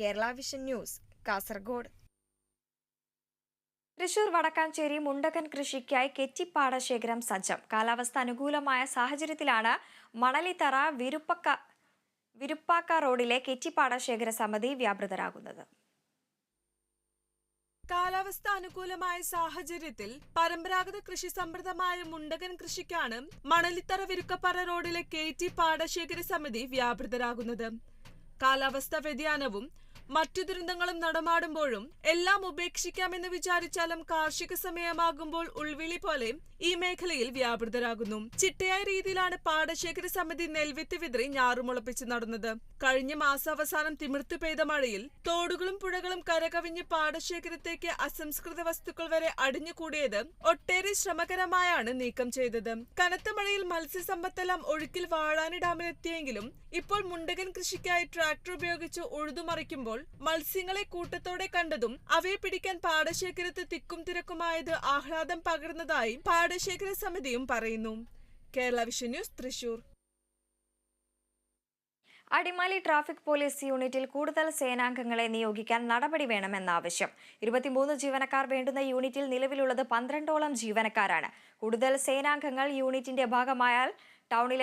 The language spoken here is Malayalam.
Kerala vision news Kasaragod. Thrissur Vadakkanchery മുണ്ടകൻ കൃഷിക്കായി കെറ്റിപ്പാട ശേഖരം സജ്ജം. കാലാവസ്ഥ അനുകൂലമായ സാഹചര്യത്തിലാണ് മണലിത്തറ വിരുപ്പക്ക വിരുപ്പാക്ക റോഡിലെ കെറ്റിപ്പാട ശേഖര സമിതി വ്യാപൃതരാകുന്നത്. കാലാവസ്ഥ അനുകൂലമായ സാഹചര്യത്തിൽ പരമ്പരാഗത കൃഷി സമ്പ്രദമായ മുണ്ടകൻ കൃഷിക്കാണ് മണലിത്തറ വിരുക്കപ്പാറ റോഡിലെ കെ ടി പാടശേഖര സമിതി വ്യാപൃതരാകുന്നത്. കാലാവസ്ഥ വ്യതിയാനവും മറ്റു ദുരന്തങ്ങളും നടമാടുമ്പോഴും എല്ലാം ഉപേക്ഷിക്കാമെന്ന് വിചാരിച്ചാലും കാർഷിക സമയമാകുമ്പോൾ ഉൾവിളി പോലെ ഈ മേഖലയിൽ വ്യാപൃതരാകുന്നു. ചിട്ടയായ രീതിയിലാണ് പാടശേഖര സമിതി നെൽവിത്ത് വിതറി ഞാറുമുളപ്പിച്ച് നടന്നത്. കഴിഞ്ഞ മാസാവസാനം തിമിർത്ത് പെയ്ത മഴയിൽ തോടുകളും പുഴകളും കരകവിഞ്ഞ് പാടശേഖരത്തേക്ക് അസംസ്കൃത വസ്തുക്കൾ വരെ അടിഞ്ഞുകൂടിയത് ഒട്ടേറെ ശ്രമകരമായാണ് നീക്കം ചെയ്തത്. കനത്ത മഴയിൽ മത്സ്യസമ്പത്തെല്ലാം ഒഴുക്കിൽ വാഴാനി ഡാമിലെത്തിയെങ്കിലും ഇപ്പോൾ മുണ്ടകൻ കൃഷിക്കായി ട്രാക്ടർ ഉപയോഗിച്ച് ഉഴുതുമറിക്കുമ്പോൾ മത്സ്യങ്ങളെ കൂട്ടത്തോടെ കണ്ടതും അവയെ പിടിക്കാൻ പാടശേഖരത്ത് തിക്കും തിരക്കുമായത് ആഹ്ലാദം പകർന്നതായി പാടശേഖര സമിതിയും പറയുന്നു. Kerala vision news Thrissur. Adimali traffic police യൂണിറ്റിൽ കൂടുതൽ സേനാംഗങ്ങളെ നിയോഗിക്കാൻ നടപടി വേണമെന്ന ആവശ്യം. ഇരുപത്തിമൂന്ന് ജീവനക്കാർ വേണ്ടുന്ന യൂണിറ്റിൽ നിലവിലുള്ളത് പന്ത്രണ്ടോളം ജീവനക്കാരാണ്. കൂടുതൽ സേനാംഗങ്ങൾ യൂണിറ്റിന്റെ ഭാഗമായാൽ ടൗണിലെ